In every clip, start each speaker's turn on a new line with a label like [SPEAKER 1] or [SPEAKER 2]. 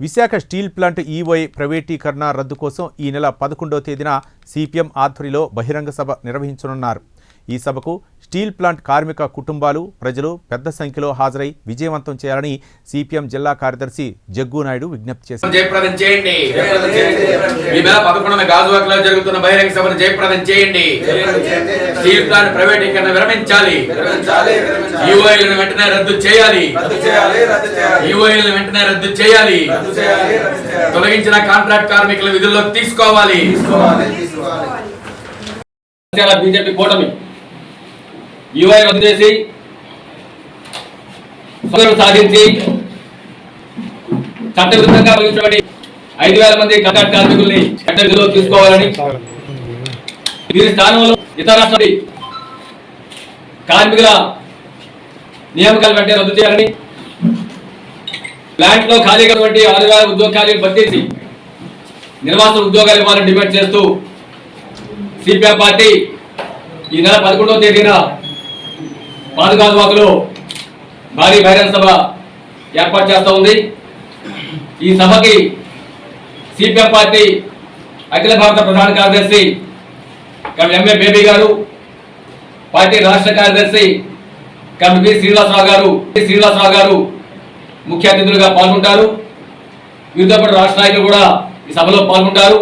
[SPEAKER 1] Visakha steel plant EY ప్రైవేటీకరణ రద్దు కోసం ఈ నెల పదకొండవ తేదీన సిపిఎం ఆధ్వర్యంలో బహిరంగ సభ నిర్వహించనున్నారు. ఈ సభకు స్టీల్ ప్లాంట్ కార్మిక కుటుంబాలు ప్రజలు పెద్ద సంఖ్యలో హాజరై విజయవంతం చేయాలని సిపిఎం జిల్లా కార్యదర్శి జగ్గు నాయుడు విజ్ఞప్తి చేశారు.
[SPEAKER 2] జయప్రదం చేయండి. ఈ నెల పదకొండున గాజువాక్లో జరుగుతున్న బహిరంగ సభను జయప్రదం చేయండి. స్టీల్ ప్లాంట్ ప్రైవేటీకరణ విరమించాలి. యూఐలను వెంటనే రద్దు చేయాలి. యూఐలను వెంటనే రద్దు చేయాలి. తొలగించిన కాంట్రాక్ట్ కార్మికుల విధుల్లోకి తీసుకోవాలి.
[SPEAKER 3] బీజేపీ కూటమి యుఐ రద్దు చేసి సాధించి చట్టవిరుద్ధంగా వహించబడి ఐదు వేల మంది కాంట్రాక్ట్ కార్మికుల్ని చట్ట తీసుకోవాలని దీని స్థానంలో ఇతర రాష్ట్రాల కార్మికుల నియామకాలు వెంటనే రద్దు చేయాలని ప్లాంట్లో ఖాళీగా వంటి ఆరు వేల ఉద్యోగ ఖాళీలు భర్తీ నిర్వాస ఉద్యోగాలు ఇవ్వాలని డిమాండ్ చేస్తూ సిపిఎం పార్టీ ఈ నెల పదకొండవ తేదీన పాదుగాజువాకలో భారీ బహిరంగ సభ ఏర్పాటు చేస్తూ ఉంది. ఈ సభకి సిపిఎం పార్టీ అఖిల భారత ప్రధాన కార్యదర్శి ఎంఏ బేబీ గారు పార్టీ రాష్ట్ర కార్యదర్శి కవి బి శ్రీనివాసరావు గారు శ్రీనివాసరావు గారు ముఖ్య అతిథులుగా పాల్గొంటారు. వివిధ రాష్ట్ర నాయకులు కూడా ఈ సభలో పాల్గొంటారు.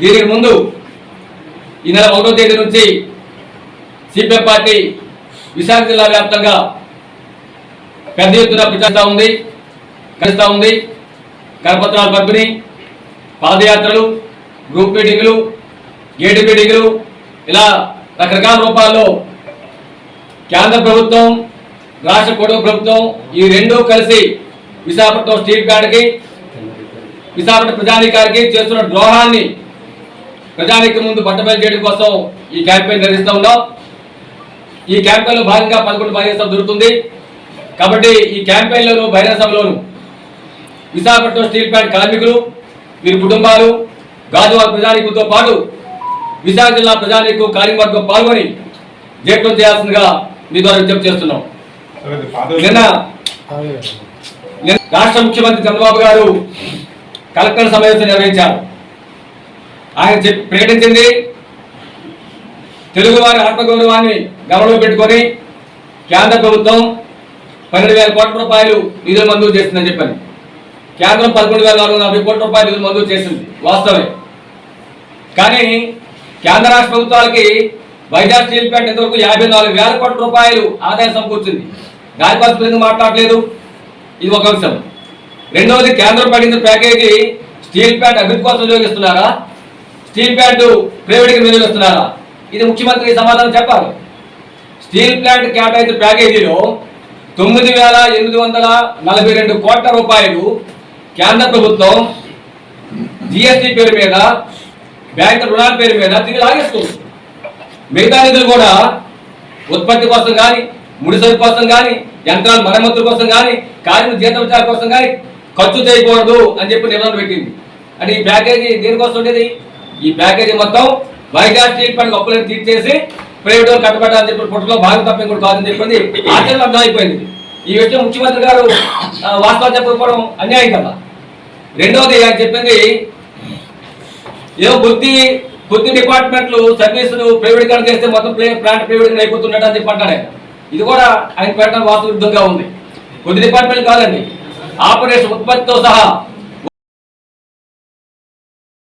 [SPEAKER 3] దీనికి ముందు ఈ నెల ఒకటో తేదీ నుంచి సిపిఎం పార్టీ విశాఖ జిల్లా వ్యాప్తంగా పెద్ద ఎత్తున ప్రచారిస్తూ ఉంది కలుస్తూ ఉంది. కరపత్రాల పంపిణీ పాదయాత్రలు గ్రూప్ మీటింగులు గేటు మీటింగులు ఇలా రకరకాల రూపాల్లో కేంద్ర ప్రభుత్వం రాష్ట్ర కూటమి ప్రభుత్వం ఈ రెండూ కలిసి విశాఖపట్నం స్టీల్ ప్లాంట్కి విశాఖపట్నం ప్రజానీకానికి చేస్తున్న ద్రోహాన్ని ప్రజానికి ముందు బట్టబయలు చేయడం కోసం ఈ క్యాంపెయిన్ నిర్వహిస్తూ ఉన్నాం. ఈ క్యాంపెయిన్లో భాగంగా పదకొండు బహిరంగ సభ దొరుకుతుంది. కాబట్టి ఈ క్యాంపెయిన్ లోను బహిరంగ సభలోను విశాఖపట్నం స్టీల్ ప్లాంట్ కార్మికులు వీరి కుటుంబాలు గాజువాక ప్రజానీకులతో పాటు విశాఖ జిల్లా ప్రజానీకు కార్యవర్గం పాల్గొని జయప్రదం చేయాల్సిందిగా మీ ద్వారా విజ్ఞప్తి చేస్తున్నాం. నిన్న రాష్ట్ర ముఖ్యమంత్రి చంద్రబాబు గారు కలెక్టర్ సమావేశం నిర్వహించారు. ఆయన ప్రకటించింది తెలుగువారి ఆత్మగౌరవాన్ని గమనంలో పెట్టుకొని కేంద్ర ప్రభుత్వం పన్నెండు వేల కోట్ల రూపాయలు నిధులు మంజూరు చేసిందని చెప్పాను. కేంద్రం పదకొండు వేల నాలుగు వందల నలభై కోట్ల రూపాయలు నిధులు మంజూరు చేసింది వాస్తవమే. కానీ కేంద్ర రాష్ట్ర ప్రభుత్వాలకి వైజాగ్ స్టీల్ ప్లాంట్ ఇంతవరకు యాభై నాలుగు వేల కోట్ల రూపాయలు ఆదాయం సమకూర్చింది. దానికోసం ఎందుకు మాట్లాడలేదు? ఇది ఒక అంశం. రెండవది కేంద్రం పడింది ప్యాకేజీ స్టీల్ ప్లాంట్ అభివృద్ధి కోసం ఉపయోగిస్తున్నారా? Steel plant ప్రైవేట్కి వినియోగిస్తున్నారా? ఇది ముఖ్యమంత్రికి సమాధానం చెప్పాలి. స్టీల్ ప్లాంట్ కేటాయించిన ప్యాకేజీలో తొమ్మిది వేల ఎనిమిది వందల నలభై రెండు కోట్ల రూపాయలు కేంద్ర ప్రభుత్వం జిఎస్టీ పేరు మీద బ్యాంక్ రుణాల పేరు మీద తిరిగి లాగేస్తుంది మిగతా నిధులు కూడా ఉత్పత్తి కోసం కానీ ముడిసరి కోసం కానీ యంత్రాల మరమ్మతుల కోసం కానీ కార్మిక జీతం కోసం కానీ ఖర్చు చేయకూడదు అని చెప్పి నిబంధన పెట్టింది. అంటే ఈ ప్యాకేజీ దేనికోసం ఉండేది? ఈ ప్యాకేజీ మొత్తం వైజాగ్ ట్రీట్మెంట్ ప్లాంట్ అప్పులను తీర్చేసి ప్రైవేట్ వాళ్ళు కట్టబెట్టాలని చెప్పి పుట్టలో భాగం తప్ప ఇంకోటి కాదని చెప్పింది ఆచరణ అర్థమైపోయింది ఈ విషయం ముఖ్యమంత్రి గారు ఆ, వాస్తవాలు చెప్పకపోవడం అన్యాయం కదా. రెండవది ఆయన చెప్పింది ఏదో బుద్ధి బుద్ధి డిపార్ట్మెంట్లు సర్వీసులు ప్రైవేటీకరణ చేస్తే మొత్తం ప్లే ప్లాంట్ ప్రైవేట్ అయిపోతున్నట్టు అని చెప్పి అంటాడు ఇది కూడా ఆయన పెట్టడం వాస్తవ విరుద్ధంగా ఉంది. కొద్ది డిపార్ట్మెంట్ కాదండి. ఆపరేషన్ ఉత్పత్తితో సహా